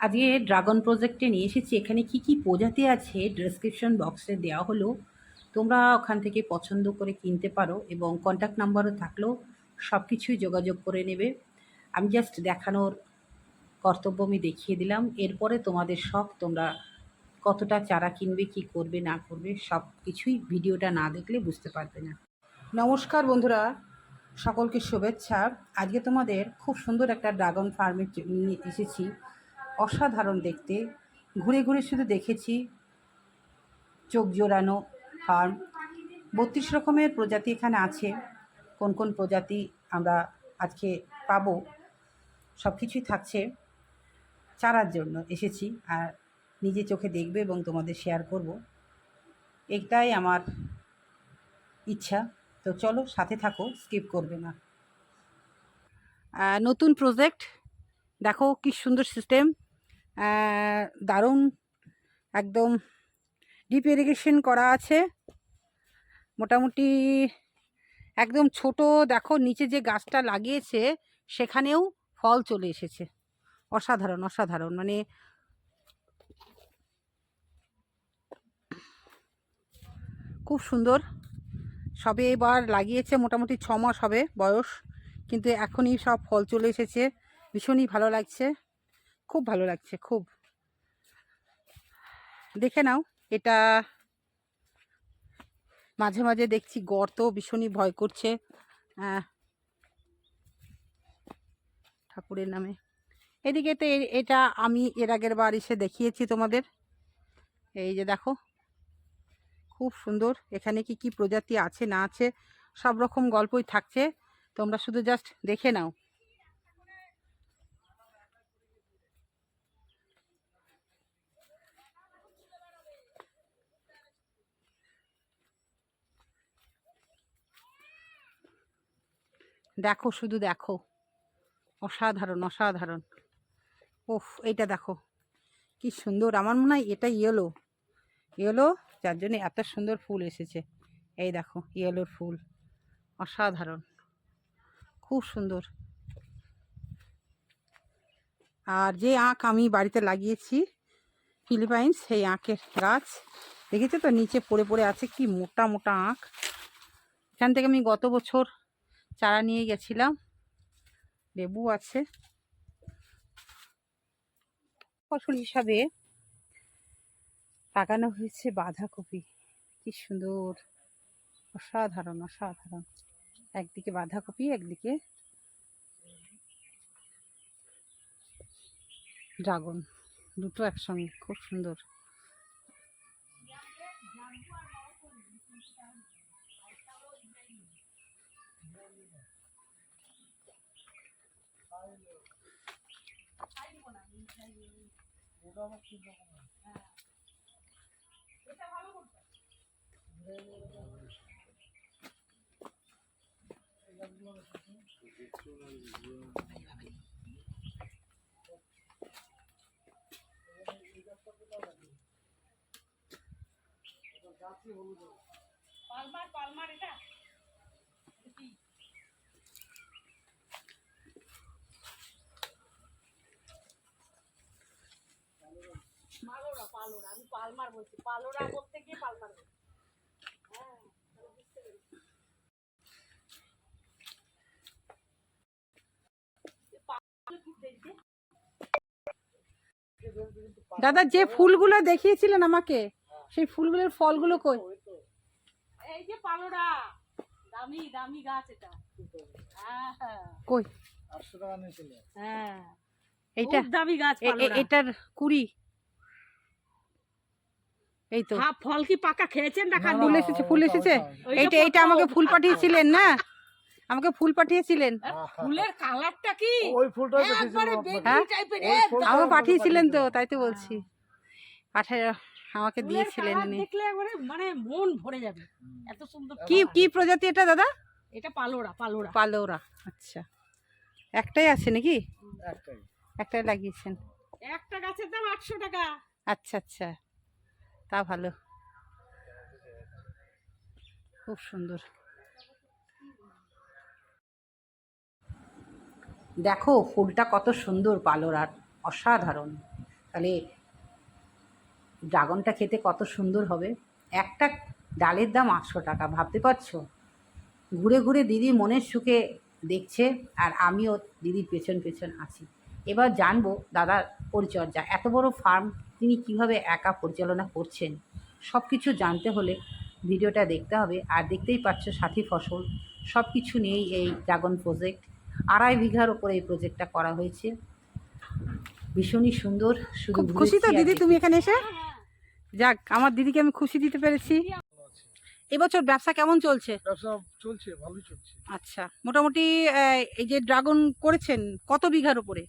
আজকে ড্রাগন প্রজেক্টে নিয়ে এসেছি। এখানে কি কি প্রজাতি আছে? ডেসক্রিপশন বক্সে দেওয়া হলো। তোমরা ওখান থেকে পছন্দ করে কিনতে পারো এবং কন্ট্যাক্ট নাম্বারও থাকলেও সব কিছুই যোগাযোগ করে নেবে। আমি জাস্ট দেখানোর কর্তব্য আমি দেখিয়ে দিলাম। এরপরে তোমাদের শখ, তোমরা কতটা চারা কিনবে, কি করবে, না করবে সব কিছুই ভিডিওটা না দেখলে বুঝতে পারবে না। নমস্কার বন্ধুরা, সকলকে শুভেচ্ছা। আজকে তোমাদের খুব সুন্দর একটা ড্রাগন ফার্মে এসেছি। অসাধারণ দেখতে। ঘুরে ঘুরে শুধু দেখেছি চোখ জোড়ানো ফার্ম। বত্রিশ রকমের প্রজাতি এখানে আছে। কোন কোন প্রজাতি আমরা আজকে পাবো সব কিছুই থাকছে। চারার জন্য এসেছি আর নিজে চোখে দেখবে এবং তোমাদের শেয়ার করব। এটাই আমার ইচ্ছা। তো চলো সাথে থাকো স্কিপ করবে না। নতুন প্রজেক্ট দেখো কি সুন্দর সিস্টেম দারুণ একদম ডিপ ইরিগেশন করা আছে। মোটামুটি একদম ছোট, দেখো নিচে যে গাছটা লাগিয়েছে, সেখানেও ফল চলে এসেছে। অসাধারণ অসাধারণ মানে খুব সুন্দর। সবে এবার লাগিয়েছে, মোটামুটি ছ মাস হবে বয়স, কিন্তু এখনই সব ফল চলে এসেছে। ভীষণই ভালো লাগছে। খুব ভালো লাগছে, খুব। দেখে নাও, এটা মাঝে মাঝে দেখছি, গর্ত ভীষণই ভয় করছে। ঠাকুরের নামে। এদিকে তো এটা আমি এর আগের বার এসে দেখিয়েছি তোমাদের। এই যে দেখো, খুব সুন্দর। এখানে কি কি প্রজাতি আছে, না আছে, সব রকম গল্পই থাকছে। তোমরা শুধু জাস্ট দেখে নাও। দেখো, শুধু দেখো। অসাধারণ অসাধারণ। ওফ এইটা দেখো। কি সুন্দর। আমার মনে হয় এটা ইয়েলো ইয়েলো যার জন্য এত সুন্দর ফুল এসেছে। এই দেখো ইয়েলোর ফুল। অসাধারণ। খুব সুন্দর। আর যে আঁক আমি বাড়িতে লাগিয়েছি, ফিলিপাইন্স, সেই আঁকের গাছ। দেখেছ তো, নিচে পড়ে পড়ে আছে কি মোটা মোটা আঁক। এখান থেকে আমি গত বছর চারা নিয়ে গেছিলাম। লেবু আছে। ফসল হিসাবে লাগানো হয়েছে বাঁধাকপি। কি সুন্দর। অসাধারণ অসাধারণ। একদিকে বাঁধাকপি, একদিকে ড্রাগন। দুটো একসঙ্গে, খুব সুন্দর। পালমার পালমার এটা? পালমার বলছি পালোরা বলতে গিয়ে পালমার বলছি। হ্যাঁ বুঝতে পেরেছি। দাদা যে ফুলগুলো দেখিয়েছিলেন আমাকে সেই ফুলগুলোর ফলগুলো কই? এই যে পালোরা দামি দামি গাছ এটা। হ্যাঁ হ্যাঁ। কই? হ্যাঁ। এইটা দামি গাছ এ- এটার কুড়ি। এই তো। হ্যাঁ, ফল কি পাকা খেয়েছেন না ফুল এসেছে ফুল এসেছে। এইটা এইটা আমাকে ফুল পাঠিয়েছিলেন না? আমাকে ফুল পাঠিয়েছিলেন? ফুলের কালারটা কি? ওই ফুলটা হ্যাঁ? ফুলটা- আমাকে পাঠিয়েছিলেন তো তাই তো বলছি। পাঠায় আমাকে দিয়েছিলেন উনি দেখলে একবারে মানে মন ভরে যাবে। এত সুন্দর কি কি প্রজাতি এটা দাদা? এটা পালোরা পালোরা। পালোরা আচ্ছা। একটাই আছে নাকি? একটাই। একটাই লাগিয়েছেন। একটা গাছের দাম আটশো টাকা। আচ্ছা আচ্ছা। তা ভালো। খুব সুন্দর। দেখো, ফুলটা কত সুন্দর পালোর, আর অসাধারণ। তাহলে ড্রাগনটা খেতে কত সুন্দর হবে। একটা ডালের দাম আটশো টাকা, ভাবতে পারছ? ঘুরে ঘুরে দিদি মনের সুখে দেখছে, আর আমিও দিদির পেছন পেছন আছি। এবার জানব দাদার পরিচর্যা। এত বড় ফার্ম তিনি কীভাবে একা পরিচালনা করছেন? সব কিছু জানতে হলে ভিডিওটা দেখতে হবে। আর দেখতেই পাচ্ছ সাথী ফসল। সব কিছু নিয়েই এই ড্রাগন প্রজেক্ট আড়াই বিঘার ওপরে এই প্রজেক্টটা করা হয়েছে। ভীষণই সুন্দর। শুধু খুব খুশি তো দিদি তুমি এখানে এসে? যাক আমার দিদিকে আমি খুশি দিতে পেরেছি। এবছর ব্যবসা কেমন চলছে? ব্যবসা চলছে ভালোই চলছে। আচ্ছা মোটামুটি এই যে ড্রাগন করেছেন কত বিঘার উপরে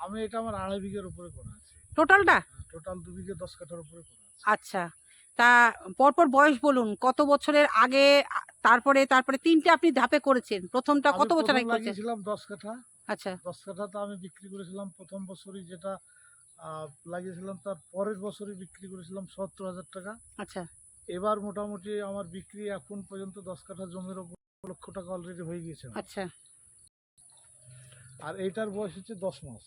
আমি এটা আমার আড়াই বিঘের উপরে করা আছে। টোটালটা টোটাল দু বিঘে দশ কাঠার উপরে করা আছে। আচ্ছা। তা পরপর বয়স বলুন কত বছরের আগে তারপরে তারপরে তিনটে আপনি ধাপে করেছেন? প্রথমটা কত বছর আগে করেছেন? লাগিয়েছিলাম দশ কাঠা। আচ্ছা। দশ কাঠাতে আমি বিক্রি করেছিলাম প্রথম বছরই যেটা লাগিয়েছিলাম তার পরের বছরই বিক্রি করেছিলাম সত্তর হাজার টাকা। আচ্ছা। এবার মোটামুটি আমার বিক্রি এখন পর্যন্ত দশ কাঠা জমির ওপর লক্ষ টাকা অলরেডি হয়ে গিয়েছে আচ্ছা। আর এইটার বয়স হচ্ছে দশ মাস।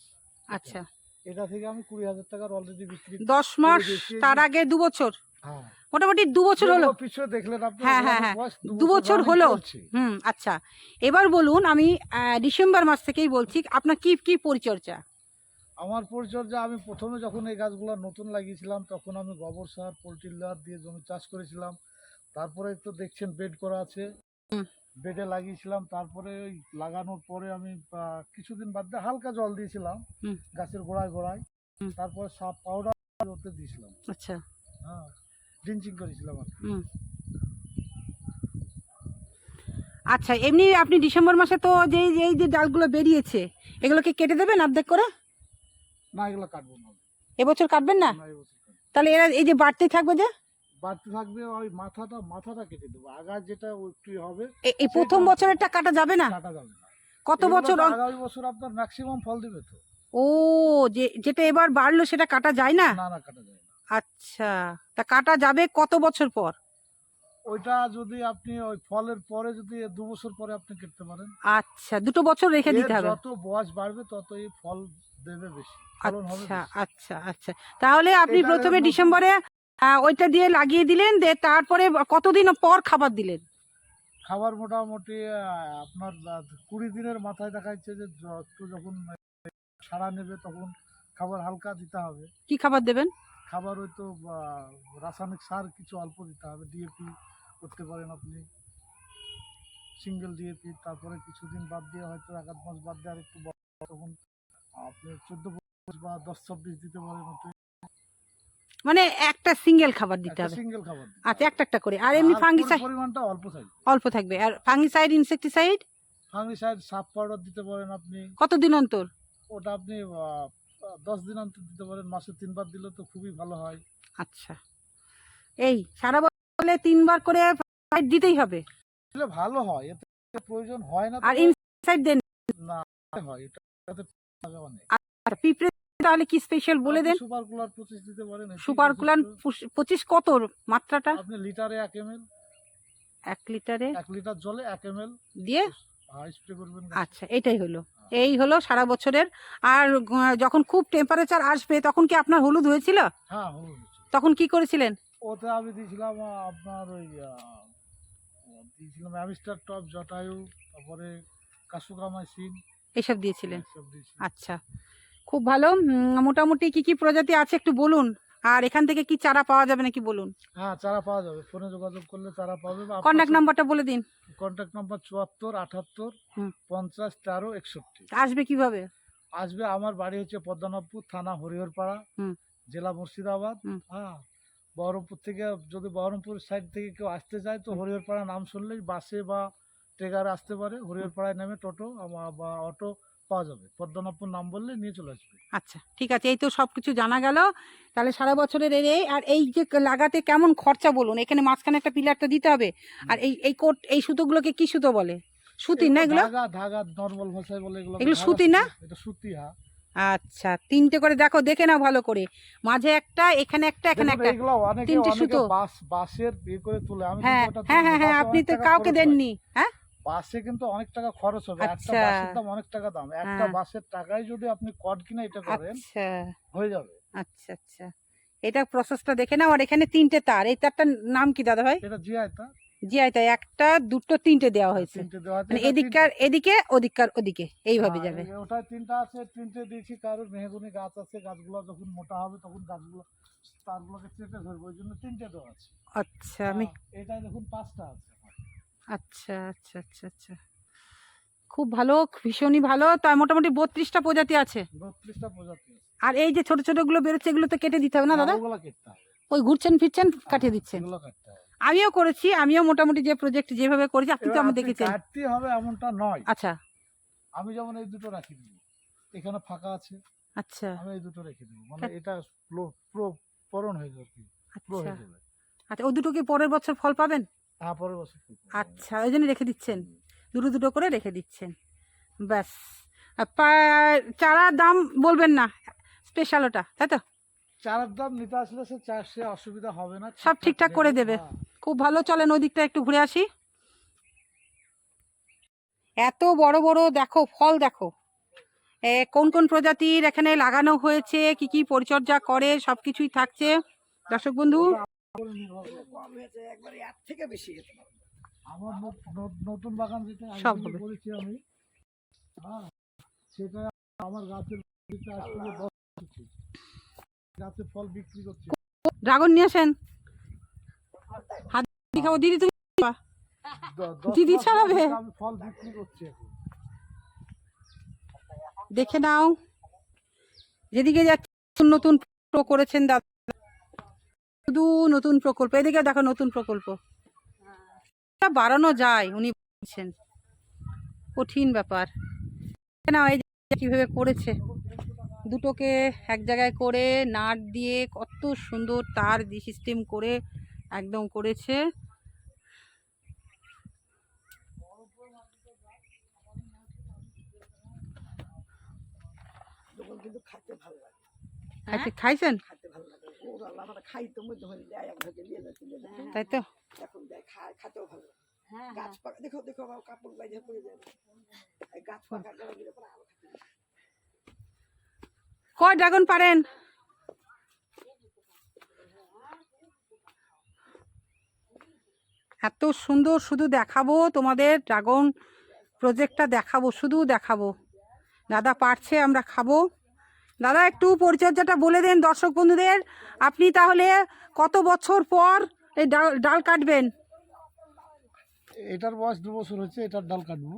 আচ্ছা। এটা থেকে আমি কুড়ি হাজার টাকার অলরেডি বিক্রি দশ মাস তার আগে দু বছর? হ্যাঁ। মোটামুটি দু বছর হলো। পিছনে দেখলেন আপনি হ্যাঁ, হ্যাঁ, হ্যাঁ। বয়স দু বছর হলো। হুম আচ্ছা। এবার বলুন আমি ডিসেম্বর মাস থেকেই বলছি আপনার কি কি পরিচর্যা? আমার পরিচর্যা আমি প্রথমে যখন এই গাছগুলো নতুন লাগিয়েছিলাম তখন আমি গোবর সার পোলট্রি লার দিয়ে জমি চাষ করেছিলাম। তারপরে তো দেখছেন বেড করা আছে। বেডে লাগিয়েছিলাম তারপরে ওই লাগানোর পরে আমি কিছুদিন বাদ দিয়ে হালকা জল দিয়েছিলাম গাছের গোড়ায় গোড়ায়। তারপরে সাপ পাউডার ওতে দিয়েছিলাম। আচ্ছা। হ্যাঁ ড্রিঞ্চিং করেছিলাম আর আচ্ছা এমনি আপনি ডিসেম্বর মাসে তো যেই এই যে ডালগুলো বেরিয়েছে এগুলোকে কেটে দেবেন অর্ধেক করে? না এগুলো কাটবো না। এবছর কাটবেন না। তাহলে এরা এই যে বাড়তেই থাকবে যে? বাড়তে থাকবে ওই মাথাটা মাথাটা কেটে দেবো। আগার যেটা একটু হবে এই প্রথম বছরেরটা কাটা যাবে না? কাটা যাবে না। কত বছর আগামী বছর আপনার ম্যাক্সিমাম ফল দিবে তো। ও যে যেটা এবার বাড়লো সেটা কাটা যায় না? না না কাটা যায় না। আচ্ছা তা কাটা যাবে কত বছর পর? ওইটা যদি আপনি ওই ফলের পরে যদি দু বছর পরে আপনি কেটতে পারেন। আচ্ছা দুটো বছর রেখে দিতে হবে। যত বয়স বাড়বে তত এই ফল দেবে বেশি। আচ্ছা আচ্ছা আচ্ছা। তাহলে আপনি প্রথমে ডিসেম্বরে ওইটা দিয়ে লাগিয়ে দিলেন দিয়ে তারপরে কতদিন পর খাবার দিলেন? খাবার মোটামুটি আপনার কুড়ি দিনের মাথায় দেখা যাচ্ছে যে একটু যখন সাড়া নেবে তখন খাবার হালকা দিতে হবে। কি খাবার দেবেন? খাবার ওই তো রাসায়নিক সার কিছু অল্প দিতে হবে ডিএপি করতে পারেন আপনি। সিঙ্গেল ডিএপি তারপরে কিছুদিন বাদ দিয়ে হয়তো এক আধ মাস বাদ দিয়ে আর একটু তখন আপনি চোদ্দ বা দশ ছাব্বিশ দিতে পারেন মানে একটা সিঙ্গেল খাবার দিতে হবে। সিঙ্গেল খাবার আচ্ছা একটা একটা করে। আর এমনি ফাঙ্গিসাইড পরিমাণটা অল্প থাকবে। অল্প থাকবে। আর fungicide insecticide fungicide soap powder দিতে পারেন আপনি। কতদিন অন্তর? ওটা আপনি দশ দিন অন্তর দিতে পারেন। মাসে তিনবার দিলে তো খুবই ভালো হয়। আচ্ছা। এই সারা বছরে তিনবার করে ফাঙ্গিসাইড দিতেই হবে। দিলে ভালো হয়। এতে প্রয়োজন হয় না আর তবে ইনসেকটিসাইড দেন না হয়। এটা আর পিঁপড়ে তাহলে কি স্পেশাল বলে দেন? সুপার কুলার পঁচিশ দিতে পারেন সুপার কুলান যথেষ্ট। কত মাত্রাটা? আপনি লিটারে এক এম এক লিটারে? এক লিটার জলে এক এম দিয়ে? স্প্রে করবেন আচ্ছা এটাই হলো। এই হলো সারা বছরের। আর যখন খুব টেম্পারেচার আসবে তখন কি আপনার হলুদ হয়েছিল? হ্যাঁ হলুদ তখন কি করেছিলেন? ওতে আমি দিয়েছিলাম আপনার ওই দিয়েছিলাম অ্যামিস্টার টপ জটায়ু তারপরে কাসুকামাইসিন এসব দিয়েছিলেন? আচ্ছা। খুব ভালো। মোটামুটি কি কি প্রজাতি আছে একটু বলুন? আর এখান থেকে কি চারা পাওয়া যাবে নাকি বলুন? হ্যাঁ চারা পাওয়া যাবে। ফোনে যোগাযোগ করলে চারা পাবে কন্ট্যাক্ট নাম্বারটা বলে দিন। কন্ট্যাক্ট নাম্বার চুয়াত্তর আটাত্তর পঞ্চাশ তেরো একষট্টি। আসবে কীভাবে? আসবে আমার বাড়ি হচ্ছে পদ্মনাভপুর থানা হরিহরপাড়া জেলা মুর্শিদাবাদ। হ্যাঁ বহরমপুর থেকে যদি বহরমপুর সাইড থেকে কেউ আসতে চায় তো হরিহরপাড়া নাম শুনলেই বাসে বা ট্রেগারে আসতে পারে। হরিহরপাড়ায় নেমে টোটো বা অটো পাওয়া যাবে। পদ্মনাভপুর নাম বললে নিয়ে চলে আসবে। আচ্ছা ঠিক আছে। এই তো সব কিছু জানা গেল। তাহলে সারা বছরের এর এই আর এই যে লাগাতে কেমন খরচা বলুন? এখানে মাঝখানে একটা পিলারটা দিতে হবে। আর এই এই কোট এই সুতোগুলোকে কি সুতো বলে? সুতির না এগুলো? ধাগা ধাগা নর্মাল ভাষায় বলে এগুলো এগুলো সুতি না? এটা সুতি হ্যাঁ। আচ্ছা তিনটে করে দেখো দেখে নাও ভালো করে। মাঝে একটা এখানে একটা এখানে একটা। তিনটে সুতো। বাস বাসের ইয়ে করে তুলে। আমি হ্যাঁ হ্যাঁ হ্যাঁ আপনি তো কাউকে দেননি। হ্যাঁ? বাসে কিন্তু অনেক টাকা খরচ হবে। একটা আচ্ছা। বাসের দাম অনেক টাকা দাম। একটা হ্যাঁ। বাসের টাকায় যদি আপনি কট কিনে এটা করেন আচ্ছা। হয়ে যাবে। আচ্ছা আচ্ছা। এটা প্রসেসটা দেখে নাও। আর এখানে তিনটে তার। এই তারটার নাম কি দাদা ভাই? এটা জিআইটা জিআই তাই একটা দুটো তিনটে দেওয়া হয়েছে। তিনটে দেওয়া আছে মানে এটা এদিককার এদিকে ওদিককার ওদিকে। এইভাবে হ্যাঁ, যাবে। ওটায় তিনটা আছে। তিনটে দিয়েছি কারোর মেহগুনি গাছ আছে। গাছগুলো যখন মোটা হবে তখন গাছগুলো তারগুলোকে চেপে ধরবো। ওই জন্য তিনটে দেওয়া আছে। আচ্ছা আমি হ্যাঁ, এটায় দেখুন পাঁচটা আছে। আচ্ছা আচ্ছা আচ্ছা আচ্ছা। খুব ভালো ভীষণই ভালো। তার মোটামুটি বত্রিশটা প্রজাতি আছে। বত্রিশটা প্রজাতি আর এই যে ছোট ছোটগুলো বেরোচ্ছে এগুলো তো কেটে দিতে হবে না দাদা? হ্যাঁ, ওই ঘুরছেন ফিরছেন কাটিয়ে দিচ্ছেন। আমিও করেছি আমিও মোটামুটি যে প্রজেক্ট যেভাবে করেছি আপনি তো আমার দেখেছেন। কাটতে হবে এমনটা নয়। আচ্ছা। আমি যেমন এই দুটো রাখি দিব। এখানে ফাঁকা আছে। আচ্ছা। আমি এই দুটো রেখে দেবো। মানে এটা প্লো- প্লো- পূরণ হয়ে যাবে আচ্ছা। আচ্ছা ও দুটো কি পরের বছর ফল পাবেন? হ্যাঁ পরের বছর আচ্ছা ওই জন্য রেখে দিচ্ছেন? দুটো দুটো করে রেখে দিচ্ছেন? ব্যাস। চারার দাম বলবেন না স্পেশাল ওটা তাই তো? চারার দাম নিতে আসলে সে সে অসুবিধা হবে না সব ঠিকঠাক করে দেবে। হ্যাঁ। খুব ভালো চলেন ওই দিকটা একটু ঘুরে আসি। এত বড় বড় দেখো ফল দেখো। কোন কোন প্রজাতির এখানে লাগানো হয়েছে কি কি পরিচর্যা করে সব কিছুই থাকছে। দর্শক বন্ধু আমার নতুন বাগান আমি হ্যাঁ সেটা আমার গাছের। গাছে ফল বিক্রি করছে ড্রাগন নিয়ে আসেন হাত দিদি ছাড়াবে? ফল দেখে নাও। যেদিকে যাচ্ছে নতুন করেছেন দাদা। শুধু নতুন প্রকল্প এদিকে দেখো নতুন প্রকল্প। বাড়ানো যায় উনি বলছেন। কঠিন ব্যাপার। না এই কীভাবে করেছে? দুটোকে এক জায়গায় করে নাট দিয়ে কত সুন্দর তার সিস্টেম করে একদম করেছে। খাইতে খাইছেন? ওরা আমরা খাই মধ্যে মধ্যে দেয় এক ভাগে নিয়ে যায় তাই তো? এখন দেয় খায় খাতেও ভালো গাছ পাকা দেখো দেখো আমার কাপড় বাইরে পড়ে যাবে গাছ পাকা করে দিলে পরে আরও কয় ড্রাগন পারেন? এত সুন্দর শুধু দেখাবো তোমাদের ড্রাগন প্রজেক্টটা দেখাবো শুধু দেখাবো। দাদা পারছে আমরা খাব। দাদা একটু পরিচর্যাটা বলে দেন দর্শক বন্ধুদের। আপনি তাহলে কত বছর পর এই ডাল ডাল কাটবেন? এটার বয়স দু বছর হচ্ছে এটার ডাল কাটবো।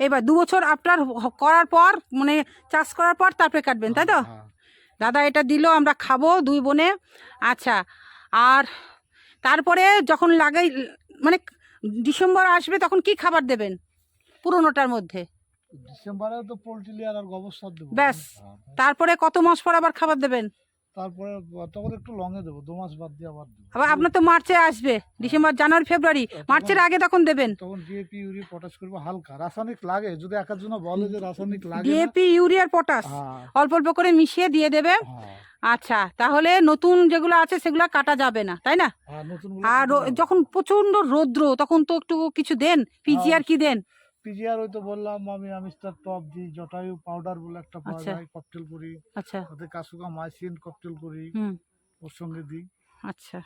এবার দু বছর আপনার করার পর মানে চাষ করার পর তারপরে কাটবেন তাই তো? হ্যাঁ। দাদা এটা দিল আমরা খাব দুই বোনে। আচ্ছা আর তারপরে যখন লাগাই মানে ডিসেম্বর আসবে তখন কি খাবার দেবেন পুরোনোটার মধ্যে? ডিসেম্বরে তো পোলট্রি লেয়ার আর গোবর সার দেবো। ব্যাস। হ্যাঁ। তারপরে কত মাস পর আবার খাবার দেবেন? তারপরে তখন একটু লঙে দেবো দু মাস বাদ দিয়ে আবার আবার আপনার তো মার্চে আসবে ডিসেম্বর জানুয়ারি ফেব্রুয়ারি। মার্চের আগে তখন দেবেন। তখন ডিএপি ইউরিয়া পটাশ করব হালকা। রাসায়নিক লাগে যদি এক একজন বলে যে রাসায়নিক লাগে ডিএপি ইউরিয়ার পটাশ হ্যাঁ। অল্প অল্প করে মিশিয়ে দিয়ে দেবে। হ্যাঁ। আচ্ছা তাহলে নতুন যেগুলো আছে সেগুলো কাটা যাবে না তাই না? হ্যাঁ আর যখন প্রচণ্ড রৌদ্র তখন তো একটু কিছু দেন পিজিআর কি দেন। পিজিআর ওই তো বললাম আমি আমিস্টার টপ দিই জটায়ু পাউডার বলে একটা পাওয়া আচ্ছা। যায় ককটেল করি। আচ্ছা। তাতে কাসুকা মাইসিন ককটেল করি হুম। ওর সঙ্গে দিই। আচ্ছা।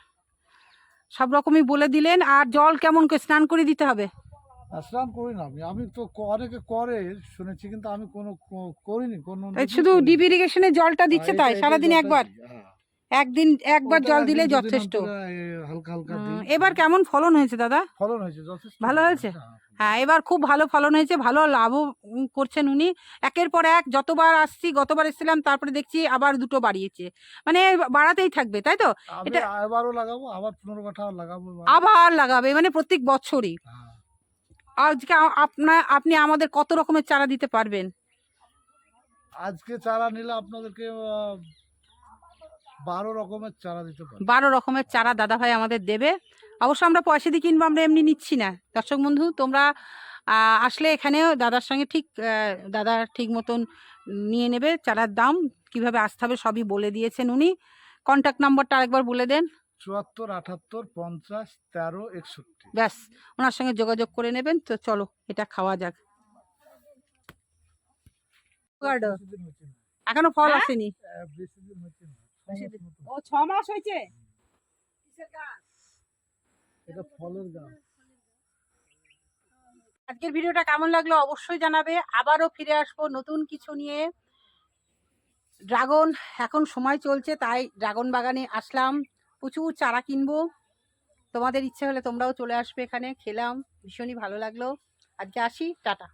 সব রকমই বলে দিলেন আর জল কেমন করে স্নান করে দিতে হবে? আর স্নান করি না আমি আমি তো ক- অনেকে করে শুনেছি কিন্তু আমি কোনো ক- করিনি কোনো এই শুধু ডিপ ইরিগেশনে জলটা দিচ্ছে হ্যাঁ, তাই সারাদিন একবার। একদিন একবার জল দিলে যথেষ্ট। এবার কেমন ফলন হয়েছে দাদা? ফলন হয়েছে যথেষ্ট ভালো হয়েছে? হ্যাঁ। হ্যাঁ এবার খুব ভালো ফলন হয়েছে ভালো লাভও করছেন উনি। একের পর এক যতবার আসছি গতবার এসেছিলাম তারপরে দেখছি আবার দুটো বাড়িয়েছে। মানে বাড়াতেই থাকবে তাই তো? এটা- এবারও লাগাবো আবার পনেরো লাগাবো আবার লাগাবে মানে প্রত্যেক বছরই। হ্যাঁ। আজকে আপনার আপনি আমাদের কত রকমের চারা দিতে পারবেন? আজকে চারা নিলে আপনাদেরকে বারো রকমের চারা দিতে পারি। বারো রকমের চারা দাদা ভাই আমাদের দেবে। অবশ্য আমরা পয়সা দিয়ে কিনবো আমরা এমনি নিচ্ছি না। দর্শক বন্ধু তোমরা আসলে এখানেও দাদার সঙ্গে ঠিক দাদা ঠিক মতন নিয়ে নেবে চারার দাম কীভাবে আসতে হবে সবই বলে দিয়েছেন উনি। কন্ট্যাক্ট নাম্বারটা আরেকবার বলে দেন। চুয়াত্তর আটাত্তর পঞ্চাশ তেরো একষট্টি। ব্যাস ওনার সঙ্গে যোগাযোগ করে নেবেন তো চলো এটা খাওয়া যাক। এখনও ফল হ্যাঁ? আসেনি। ও ছ মাস হয়েছে এটা ফলের গাছ। আজকের ভিডিওটা কেমন লাগল অবশ্যই জানাবে। আবারও ফিরে আসব নতুন কিছু নিয়ে। ড্রাগন এখন সময় চলছে তাই ড্রাগন বাগানে আসলাম। প্রচুর চারা কিনবো। তোমাদের ইচ্ছে হলে তোমরাও চলে আসবে এখানে। খেলাম ভীষণই ভালো লাগল। আজকে আসি টাটা।